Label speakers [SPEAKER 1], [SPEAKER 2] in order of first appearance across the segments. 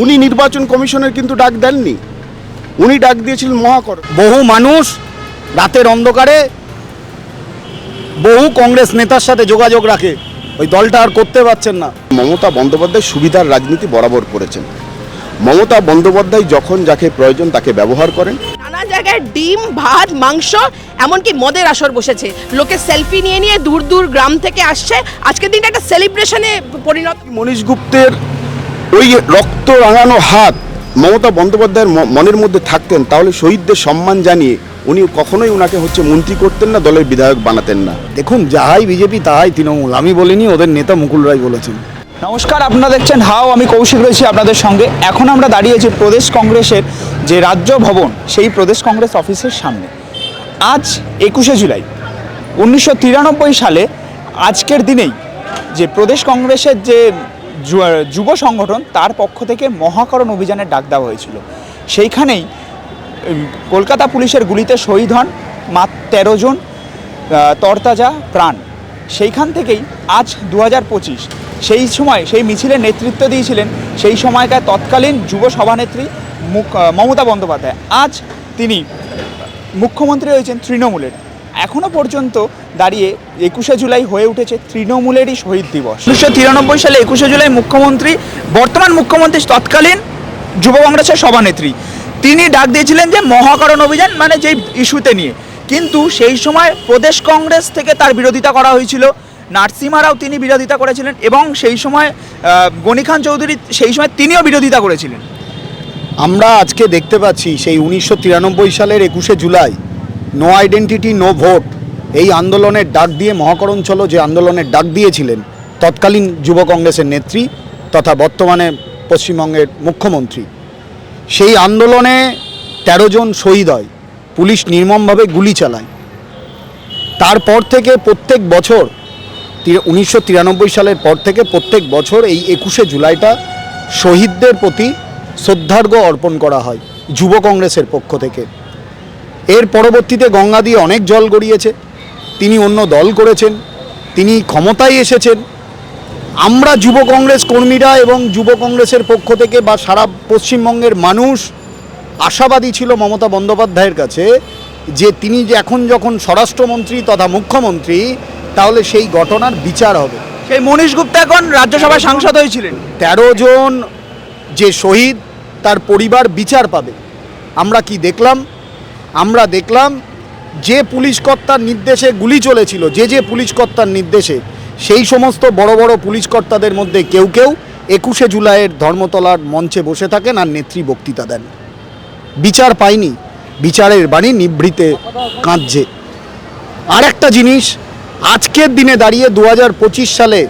[SPEAKER 1] উনি নির্বাচন কমিশনের কিন্তু ডাক দেননি। উনি ডাক দিয়েছিলেন মহাকর।
[SPEAKER 2] বহু মানুষ রাতের অন্ধকারে বহু কংগ্রেস নেতার সাথে যোগাযোগ রাখে। ওই দলটা আর করতে পারছেন না।
[SPEAKER 1] মমতা বন্দ্যোপাধ্যায় সুবিধার রাজনীতি বরাবর করেছেন। মমতা বন্দ্যোপাধ্যায় যখন যাকে প্রয়োজন তাকে ব্যবহার করেন।
[SPEAKER 3] নানা জায়গায় ডিম ভাত মাংস এমনকি মদের আসর বসেছে। লোকে সেলফি নিয়ে নিয়ে দূর দূর গ্রাম থেকে আসছে। আজকের দিনটা একটা সেলিব্রেশনে পরিণত
[SPEAKER 1] মনীষ গুপ্তের ওই রক্ত রাঙানো হাত মমতা বন্দ্যোপাধ্যায়ের ম- মনের মধ্যে থাকতেন তাহলে শহীদদের সম্মান জানিয়ে উনি কখনোই ওনাকে হচ্ছে মন্ত্রী করতেন না দলের বিধায়ক বানাতেন না।
[SPEAKER 2] দেখুন যাহাই বিজেপি তাহাই তৃণমূল। আমি বলিনি ওদের নেতা মুকুল রায় বলেছেন।
[SPEAKER 4] নমস্কার আপনারা দেখছেন হাও আমি কৌশিক রয়েছি আপনাদের সঙ্গে। এখন আমরা দাঁড়িয়েছি প্রদেশ কংগ্রেসের যে রাজ্য ভবন সেই প্রদেশ কংগ্রেস অফিসের সামনে। আজ একুশে জুলাই উনিশশো তিরানব্বই সালে আজকের দিনেই যে প্রদেশ কংগ্রেসের যু- যুব সংগঠন তার পক্ষ থেকে মহাকরণ অভিযানের ডাক দেওয়া হয়েছিল। সেইখানেই কলকাতা পুলিশের গুলিতে শহীদ হন মাত্র তেরো জন তরতাজা প্রাণ। সেইখান থেকেই আজ দু হাজার পঁচিশ, সেই সময় সেই মিছিলের নেতৃত্ব দিয়েছিলেন সেই সময়কার তৎকালীন যুব সভানেত্রী মুখ মমতা বন্দ্যোপাধ্যায়। আজ তিনি মুখ্যমন্ত্রী হয়েছেন তৃণমূলের। এখনও পর্যন্ত দাঁড়িয়ে একুশে জুলাই হয়ে উঠেছে তৃণমূলেরই শহীদ দিবস। উনিশশো তিরানব্বই সালে একুশে জুলাই মুখ্যমন্ত্রী বর্তমান মুখ্যমন্ত্রী তৎকালীন যুব কংগ্রেসের সভানেত্রী। তিনি ডাক দিয়েছিলেন যে মহাকরণ অভিযান মানে যেই ইস্যুতে নিয়ে। কিন্তু সেই সময় প্রদেশ কংগ্রেস থেকে তার বিরোধিতা করা হয়েছিল। নার্সিমারাও তিনি বিরোধিতা করেছিলেন এবং সেই সময় আহ, গনি খান চৌধুরী সেই সময় তিনিও বিরোধিতা করেছিলেন।
[SPEAKER 2] আমরা আজকে দেখতে পাচ্ছি সেই উনিশশো তিরানব্বই সালের একুশে July no identity no vote এই আন্দোলনের ডাক দিয়ে মহাকরণ চলো যে আন্দোলনের ডাক দিয়েছিলেন তৎকালীন যুব কংগ্রেসের নেত্রী তথা বর্তমানে পশ্চিমবঙ্গের মুখ্যমন্ত্রী। সেই আন্দোলনে তেরো জন শহীদ হয়, পুলিশ নির্মমভাবে গুলি চালায়। তারপর থেকে প্রত্যেক বছর উনিশশো তিরানব্বই সালের পর থেকে প্রত্যেক বছর এই একুশে জুলাইটা শহীদদের প্রতি শ্রদ্ধার্ঘ্য অর্পণ করা হয় যুব কংগ্রেসের পক্ষ থেকে। এর পরবর্তীতে গঙ্গা দিয়ে অনেক জল গড়িয়েছে। তিনি অন্য দল করেছেন তিনি ক্ষমতায় এসেছেন। আমরা যুব কংগ্রেস কর্মীরা এবং যুব কংগ্রেসের পক্ষ থেকে বা সারা পশ্চিমবঙ্গের মানুষ আশাবাদী ছিল মমতা বন্দ্যোপাধ্যায়ের কাছে যে তিনি যে এখন যখন স্বরাষ্ট্রমন্ত্রী তথা মুখ্যমন্ত্রী তাহলে সেই ঘটনার বিচার হবে।
[SPEAKER 4] সেই মনীষ গুপ্তা এখন রাজ্যসভায় সাংসদ হয়েছিলেন।
[SPEAKER 2] তেরো জন যে শহীদ তার পরিবার বিচার পাবে। আমরা কি দেখলাম? আমরা দেখলাম যে পুলিশ কর্তার নির্দেশে গুলি চলেছিল, যে যে পুলিশ কর্তার নির্দেশে, সেই সমস্ত বড় বড় পুলিশ কর্তাদের মধ্যে কেউ কেউ একুশে জুলাইয়ের ধর্মতলার মঞ্চে বসে থাকেন আর নেত্রী বক্তৃতা দেন। বিচার পায়নি, বিচারের বাণী নিভৃতে কাঁদছে। আর একটা জিনিস, আজকের দিনে দাঁড়িয়ে দু হাজার পঁচিশ সালে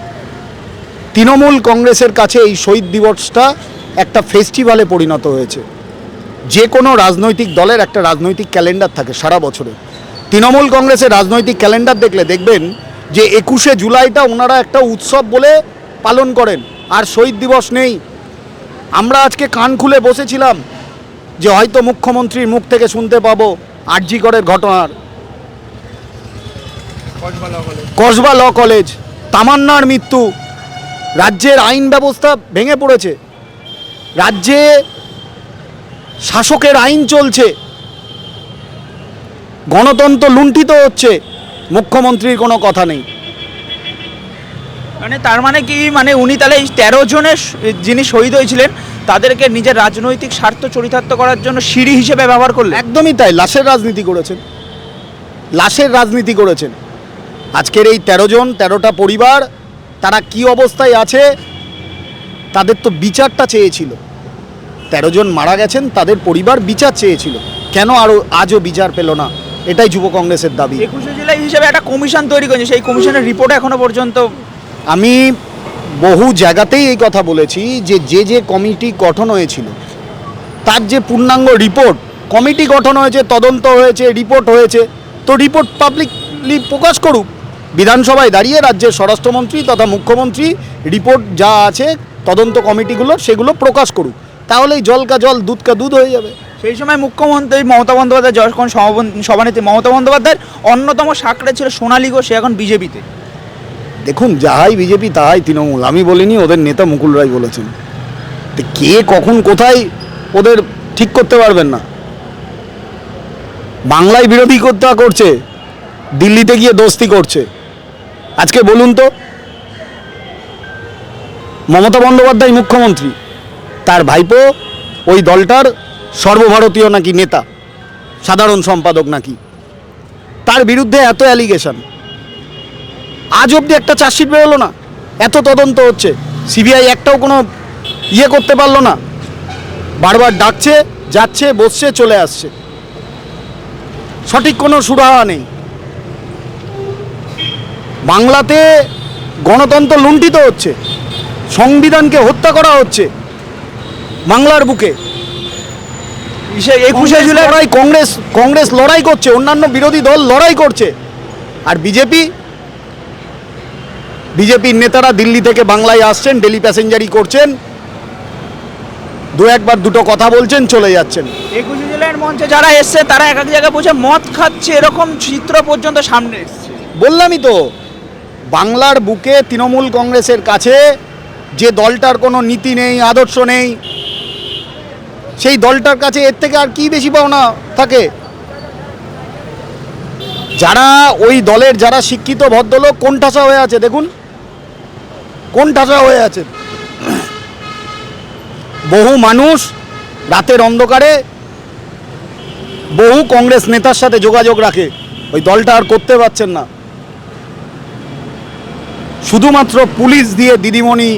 [SPEAKER 2] তৃণমূল কংগ্রেসের কাছে এই শহীদ দিবসটা একটা ফেস্টিভ্যালে পরিণত হয়েছে। যে কোনো রাজনৈতিক দলের একটা রাজনৈতিক ক্যালেন্ডার থাকে সারা বছরে। তৃণমূল কংগ্রেসের রাজনৈতিক ক্যালেন্ডার দেখলে দেখবেন যে একুশে জুলাইটা ওনারা একটা উৎসব বলে পালন করেন আর শহীদ দিবস নেই। আমরা আজকে কান খুলে বসেছিলাম যে হয়তো মুখ্যমন্ত্রীর মুখ থেকে শুনতে পাবো আরজিকরের ঘটনার। Kasba law college. তামান্নার মৃত্যু রাজ্যের আইন ব্যবস্থা ভেঙে পড়েছে। রাজ্যে শাসকের আইন চলছে। গণতন্ত্র লুণ্ঠিত হচ্ছে। মুখ্যমন্ত্রীর কোনো কথা নেই।
[SPEAKER 4] মানে তার মানে কি? মানে উনি তাহলে এই তেরো জনের যিনি শহীদ হয়েছিলেন তাদেরকে নিজের রাজনৈতিক স্বার্থ চরিতার্থ করার জন্য সিঁড়ি হিসেবে ব্যবহার করলেন?
[SPEAKER 2] একদমই তাই। লাশের রাজনীতি করেছেন। লাশের রাজনীতি করেছেন। আজকের এই তেরো জন তেরোটা পরিবার তারা কি অবস্থায় আছে? তাদের তো বিচারটা চেয়েছিল। তেরো জন মারা গেছেন তাদের পরিবার বিচার চেয়েছিল। কেন আরও আজও বিচার পেল না? এটাই যুব কংগ্রেসের দাবি।
[SPEAKER 4] একুশে জুলাই হিসেবে একটা কমিশন তৈরি করেছে সেই কমিশনের রিপোর্ট এখনও পর্যন্ত
[SPEAKER 2] আমি বহু জায়গাতেই এই কথা বলেছি যে যে যে কমিটি গঠন হয়েছিল তার যে পূর্ণাঙ্গ রিপোর্ট কমিটি গঠন হয়েছে তদন্ত হয়েছে রিপোর্ট হয়েছে তো রিপোর্ট পাবলিকলি প্রকাশ করুক। বিধানসভায় দাঁড়িয়ে রাজ্যের স্বরাষ্ট্রমন্ত্রী তথা মুখ্যমন্ত্রী রিপোর্ট যা আছে তদন্ত কমিটিগুলো সেগুলো প্রকাশ করুক। তাহলেই জল কা জল দুধ কা দুধ হয়ে যাবে।
[SPEAKER 4] সেই সময় মুখ্যমন্ত্রী মমতা বন্দ্যোপাধ্যায় যখন সভানেত্রী মমতা বন্দ্যোপাধ্যায়ের অন্যতম সাকড়ে ছিল সোনালী ঘোষ সে এখন বিজেপিতে।
[SPEAKER 2] দেখুন যাহাই বিজেপি তাহাই তৃণমূল। আমি বলিনি ওদের নেতা মুকুল রায় বলেছেন। কে কখন কোথায় ওদের ঠিক করতে পারবেন না? বাংলায় বিরোধী করতে করছে দিল্লিতে গিয়ে দোস্তি করছে। আজকে বলুন তো মমতা বন্দ্যোপাধ্যায় মুখ্যমন্ত্রী। তার ভাইপো, ওই দলটার সর্বভারতীয় নাকি নেতা, সাধারণ সম্পাদক নাকি। তার বিরুদ্ধে এত অ্যালিগেশন আজ অবধি একটা চার্জশিট বেরোলো না। এত তদন্ত হচ্ছে। সিবিআই একটাও কোনো ইয়ে করতে পারল না। বারবার ডাকছে, যাচ্ছে, বসছে, চলে আসছে। সঠিক কোনো সুরাহা নেই। বাংলাতে গণতন্ত্র লুণ্ঠিত হচ্ছে। সংবিধানকে হত্যা করা হচ্ছে। বাংলার বুকে।
[SPEAKER 4] একুশে জুলাই
[SPEAKER 2] লড়াই কংগ্রেস কংগ্রেস লড়াই করছে অন্যান্য বিরোধী দল লড়াই করছে। আর বিজেপি? বিজেপির নেতারা দিল্লি থেকে বাংলায় আসছেন ডেলি প্যাসেঞ্জারি করছেন। দু একবার দুটো কথা বলছেন চলে যাচ্ছেন।
[SPEAKER 4] একুশে জুলাইয়ের মঞ্চে যারা এসছে তারা এক এক জায়গায় বসে মদ খাচ্ছে এরকম চিত্র পর্যন্ত সামনে এসছে।
[SPEAKER 2] বললামই তো বাংলার বুকে তৃণমূল কংগ্রেসের কাছে যে দলটার কোনো নীতি নেই আদর্শ নেই সেই দলটার কাছে এর থেকে আর কি বেশি পাওনা থাকে? যারা ওই দলের যারা শিক্ষিত ভদ্রলোক, কোন ঠাসা হয়ে আছে দেখুন। কোন ঠাসা হয়ে আছে? বহু মানুষ রাতের অন্ধকারে বহু কংগ্রেস নেতার সাথে যোগাযোগ রাখে। ওই দলটা আর করতে পারছেন না। শুধুমাত্র পুলিশ দিয়ে দিদিমণি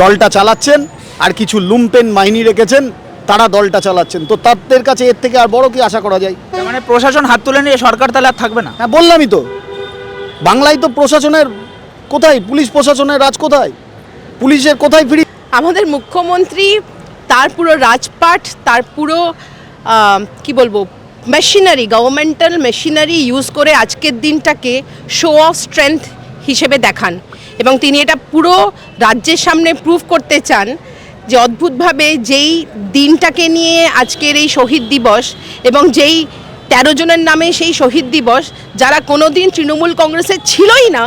[SPEAKER 2] দলটা চালাচ্ছেন, আর কিছু লুম্পেন বাহিনী রেখেছেন। তারা দলটা চালাচ্ছেন। তো তাদের কাছে এর থেকে আর বড় কি আশা করা যায়?
[SPEAKER 4] মানে প্রশাসন হাত তুলে নিয়ে সরকার তাহলে আর থাকবে না?
[SPEAKER 2] হ্যাঁ বললামই তো। বাংলায় তো প্রশাসনের কোথায়? পুলিশ প্রশাসনের রাজ কোথায়? পুলিশের কোথায় ফিরি
[SPEAKER 3] আমাদের মুখ্যমন্ত্রী তার পুরো রাজপাট তার পুরো কি বলব মেশিনারি গভর্নমেন্টাল মেশিনারি ইউজ করে আজকের দিনটাকে শো অফ স্ট্রেংথ হিসেবে দেখান। এবং তিনি এটা পুরো রাজ্যের সামনে প্রুভ করতে চান যে অদ্ভুতভাবে যেই দিনটাকে নিয়ে আজকের এই শহীদ দিবস এবং যেই তেরো জনের নামে সেই শহীদ দিবস, যারা কোনোদিন তৃণমূল কংগ্রেসের ছিলই না,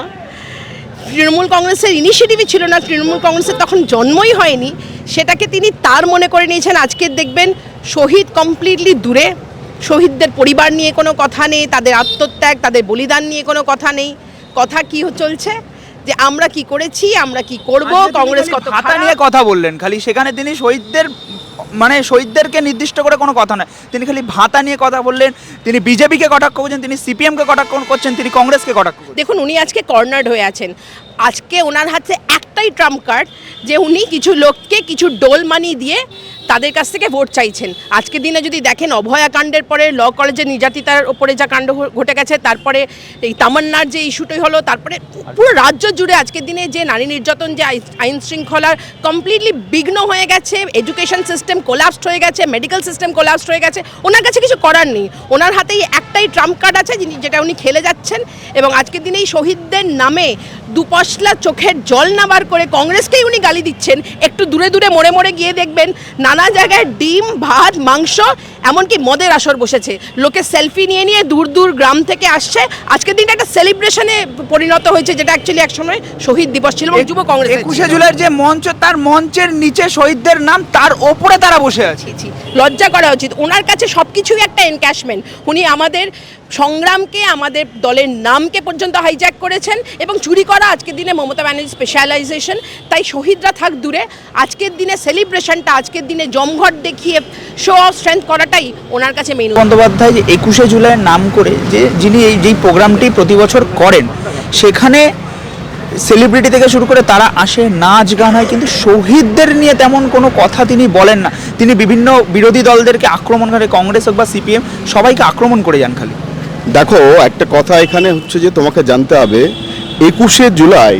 [SPEAKER 3] তৃণমূল কংগ্রেসের ইনিশিয়েটিভই ছিল না, তৃণমূল কংগ্রেসের তখন জন্মই হয়নি, সেটাকে তিনি তার মনে করে নিয়েছেন আজকের দেখবেন শহীদ কমপ্লিটলি দূরে, শহীদদের পরিবার নিয়ে কোনো কথা নেই, তাদের আত্মত্যাগ, তাদের বলিদান নিয়ে কোনো কথা নেই, কথা কি চলছে? যে আমরা কি করেছি আমরা কি করব কংগ্রেস কত
[SPEAKER 4] ভাতা নিয়ে কথা বললেন খালি সেখানে তিনি শহীদদের মানে শহীদদেরকে নির্দিষ্ট করে কোনো কথা নয় তিনি খালি ভাতা নিয়ে কথা বললেন তিনি বিজেপিকে কটাক্ষ করছেন তিনি সিপিএমকে কটাক্ষ করছেন তিনি কংগ্রেসকে কটাক্ষ করছেন।
[SPEAKER 3] দেখুন উনি আজকে কর্নার্ড হয়ে আছেন। আজকে ওনার হাতে একটাই ট্রাম্প কার্ড যে উনি কিছু লোককে কিছু ডোল মানি দিয়ে তাদের কাছ থেকে ভোট চাইছেন। আজকের দিনে যদি দেখেন অভয়াকাণ্ডের পরে ল কলেজে নির্যাতিতার ওপরে যা কাণ্ড ঘটে গেছে, তারপরে এই তামান্নার যে ইস্যুটাই হলো, তারপরে পুরো রাজ্য জুড়ে আজকের দিনে যে নারী নির্যাতন, যে আই- আইন শৃঙ্খলার কমপ্লিটলি বিঘ্ন হয়ে গেছে এডুকেশন সিস্টেম কোলাপসড হয়ে গেছে মেডিকেল সিস্টেম কোলাপসড হয়ে গেছে, ওনার কাছে কিছু করার নেই। ওনার হাতেই একটাই ট্রাম্প কার্ড আছে যেটা উনি খেলে যাচ্ছেন, এবং আজকের দিনে এই শহীদদের নামে দুপশলা চোখের জল নাবার করে কংগ্রেসকেই উনি গালি দিচ্ছেন। একটু দূরে দূরে মোড়ে মোড়ে গিয়ে দেখবেন, নানা জায়গায় ডিম ভাত মাংস এমনকি মদের আসর বসেছে। লোকে সেলফি নিয়ে নিয়ে দূর দূর গ্রাম থেকে আসছে। আজকের দিনটা একটা সেলিব্রেশনে পরিণত হয়েছে যেটা অ্যাকচুয়ালি একসময় শহীদ দিবস ছিল যুব কংগ্রেস
[SPEAKER 4] একুশে জুলাইয়ের যে মঞ্চ তার মঞ্চের নিচে শহীদদের নাম তার ওপরে তারা বসে আছে।
[SPEAKER 3] লজ্জা করা উচিত। ওনার কাছে সব কিছুই একটা এনক্যাশমেন্ট উনি আমাদের সংগ্রামকে আমাদের দলের নামকে পর্যন্ত হাইজ্যাক করেছেন এবং চুরি করা আজকের দিনে মমতা ব্যানার্জি স্পেশালাইজেশন তাই শহীদরা থাক দূরে। আজকের দিনে সেলিব্রেশনটা আজকের দিনে জমঘট দেখিয়ে শো অফ স্ট্রেংথ করাটাই ওনার কাছে মেইন
[SPEAKER 4] বন্দ্যোপাধ্যায় যে একুশে জুলাইয়ের নাম করে যে যিনি এই যেই প্রোগ্রামটি প্রতি বছর করেন সেখানে সেলিব্রিটি থেকে শুরু করে তারা আসে নাচ গান হয় কিন্তু শহীদদের নিয়ে তেমন কোনো কথা তিনি বলেন না। তিনি বিভিন্ন বিরোধী দলদেরকে আক্রমণ করে কংগ্রেস হোক বা সিপিএম সবাইকে আক্রমণ করে যান খালি।
[SPEAKER 1] দেখো একটা কথা এখানে হচ্ছে যে তোমাকে জানতে হবে একুশে জুলাই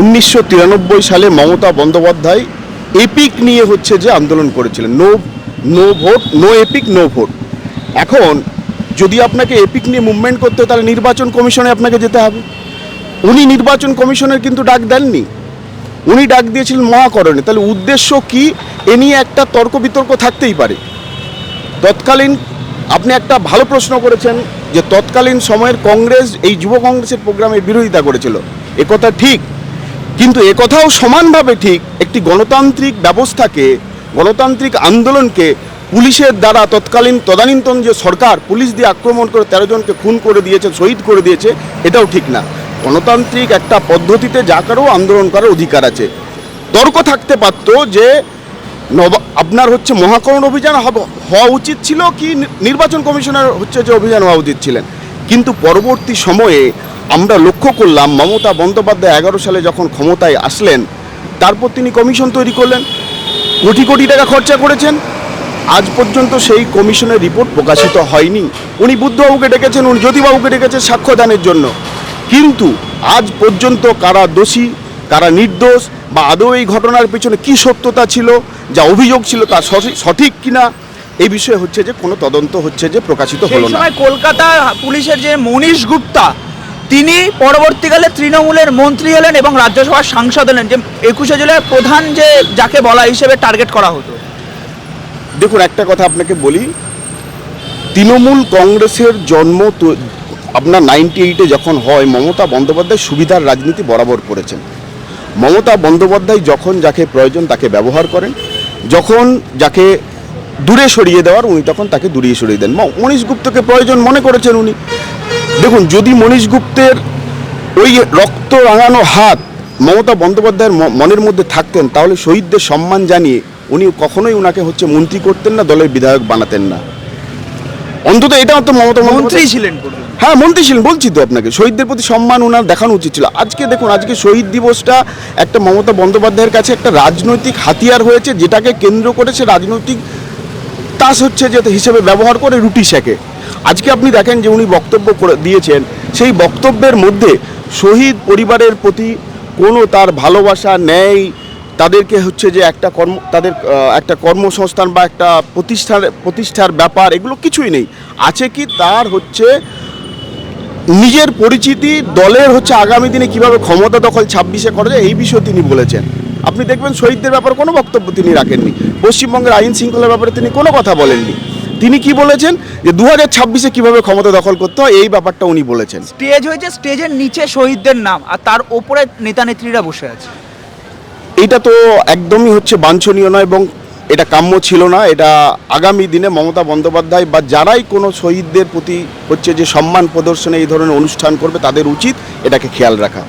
[SPEAKER 1] উনিশশো তিরানব্বই সালে মমতা বন্দ্যোপাধ্যায় এপিক নিয়ে হচ্ছে যে আন্দোলন করেছিলেন। No no vote no EPIC no vote এখন, যদি আপনাকে এপিক নিয়ে মুভমেন্ট করতে তাহলে নির্বাচন কমিশনে আপনাকে যেতে হবে। উনি নির্বাচন কমিশনের কিন্তু ডাক দেননি। উনি ডাক দিয়েছিলেন মহাকরণে। তাহলে উদ্দেশ্য কি? এ নিয়ে একটা তর্ক বিতর্ক থাকতেই পারে। তৎকালীন আপনি একটা ভালো প্রশ্ন করেছেন যে তৎকালীন সময়ের কংগ্রেস, এই যুব কংগ্রেসের প্রোগ্রামের বিরোধিতা করেছিল। একথা ঠিক। কিন্তু একথাও সমানভাবে ঠিক, একটি গণতান্ত্রিক ব্যবস্থাকে গণতান্ত্রিক আন্দোলনকে পুলিশের দ্বারা তৎকালীন তদানীন্তন যে সরকার পুলিশ দিয়ে আক্রমণ করে তেরো জনকে খুন করে দিয়েছে, শহীদ করে দিয়েছে, এটাও ঠিক না। গণতান্ত্রিক একটা পদ্ধতিতে যা কারও আন্দোলন করার অধিকার আছে। তর্ক থাকতে পারতো যে নব, আপনার হচ্ছে মহাকরণ অভিযান হওয়া উচিত ছিল কি নির্বাচন কমিশনের হচ্ছে যে অভিযান হওয়া উচিত ছিলেন। কিন্তু পরবর্তী সময়ে আমরা লক্ষ্য করলাম মমতা বন্দ্যোপাধ্যায় এগারো সালে যখন ক্ষমতায় আসলেন, তারপর তিনি কমিশন তৈরি করলেন। কোটি কোটি টাকা খরচা করেছেন। আজ পর্যন্ত সেই কমিশনের রিপোর্ট প্রকাশিত হয়নি। উনি বুদ্ধবাবুকে ডেকেছেন, উনি জ্যোতিবাবুকে ডেকেছেন সাক্ষ্যদানের জন্য। কিন্তু আজ পর্যন্ত কারা দোষী, কারা নির্দোষ, বা আদৌ এই ঘটনার পেছনে কি সত্যতা ছিল, যা অভিযোগ ছিল তা সঠি- সঠিক কিনা, এই বিষয়ে হচ্ছে যে কোনো তদন্ত হচ্ছে যে প্রকাশিত হলো না।
[SPEAKER 4] কলকাতা পুলিশের যে মনীষ গুপ্তা তিনি পরবর্তীকালে তৃণমূলের মন্ত্রী হলেন এবং রাজ্যসভার সাংসদ হলেন, যে একুশে জুলাই প্রধান যে যাকে বলা হিসেবে টার্গেট করা হতো।
[SPEAKER 1] দেখুন, একটা কথা আপনাকে বলি, তৃণমূল কংগ্রেসের জন্ম তো আপনার নাইনটি এইটে যখন হয়, মমতা বন্দ্যোপাধ্যায় সুবিধার রাজনীতি বরাবর করেছেন। মমতা বন্দ্যোপাধ্যায় যখন যাকে প্রয়োজন তাকে ব্যবহার করেন, যখন যাকে দূরে সরিয়ে দেওয়ার, উনি তখন তাকে দূরে সরিয়ে দেন। ম- মনীশ গুপ্তকে প্রয়োজন মনে করেছেন উনি। দেখুন যদি মনীশ গুপ্তের ওই রক্ত রাঙানো হাত মমতা বন্দ্যোপাধ্যায়ের মনের মধ্যে থাকতেন তাহলে শহীদদের সম্মান জানিয়ে উনি কখনোই ওনাকে হচ্ছে মন্ত্রী করতেন না দলের বিধায়ক বানাতেন না। অন্তত এটা তো মমতা
[SPEAKER 4] মন্ত্রী ছিলেন
[SPEAKER 1] হ্যাঁ মন্ত্রী ছিলেন বলছি তো আপনাকে। শহীদদের প্রতি সম্মান ওনার দেখানো উচিত ছিল। আজকে দেখুন আজকে শহীদ দিবসটা একটা মমতা বন্দ্যোপাধ্যায়ের কাছে একটা রাজনৈতিক হাতিয়ার হয়েছে যেটাকে কেন্দ্র করে সে রাজনৈতিক তাস হচ্ছে যে হিসেবে ব্যবহার করে রুটি শেখে আজকে আপনি দেখেন যে উনি বক্তব্য করে দিয়েছেন, সেই বক্তব্যের মধ্যে শহীদ পরিবারের প্রতি কোনো তার ভালোবাসা নেই, তাদেরকে হচ্ছে যে একটা কর্ম, তাদের একটা কর্মসংস্থান বা একটা প্রতিষ্ঠার প্রতিষ্ঠার ব্যাপার এগুলো কিছুই নেই। আছে কি তার হচ্ছে নিজের পরিচিতি দলের হচ্ছে আগামী দিনে কীভাবে ক্ষমতা দখল ছাব্বিশে করা যায়, এই বিষয়ে তিনি বলেছেন। আপনি দেখবেন শহীদদের ব্যাপারে কোনো বক্তব্য তিনি রাখেননি। পশ্চিমবঙ্গের আইন শৃঙ্খলার ব্যাপারে তিনি কোনো কথা বলেননি। তিনি কি বলেছেন? যে দু হাজার ছাব্বিশে কীভাবে ক্ষমতা দখল করতে হয় এই ব্যাপারটা উনি বলেছেন।
[SPEAKER 4] স্টেজ হয়েছে স্টেজের নিচে শহীদদের নাম আর তার ওপরে নেতা নেত্রীরা বসে আছে।
[SPEAKER 1] এটা তো একদমই হচ্ছে বাঞ্ছনীয় নয় এবং এটা কাম্য ছিল না। এটা আগামী দিনে মমতা বন্দ্যোপাধ্যায় বা যারাই কোনো শহীদদের প্রতি হচ্ছে যে সম্মান প্রদর্শনে এই ধরনের অনুষ্ঠান করবে তাদের উচিত এটাকে খেয়াল রাখা।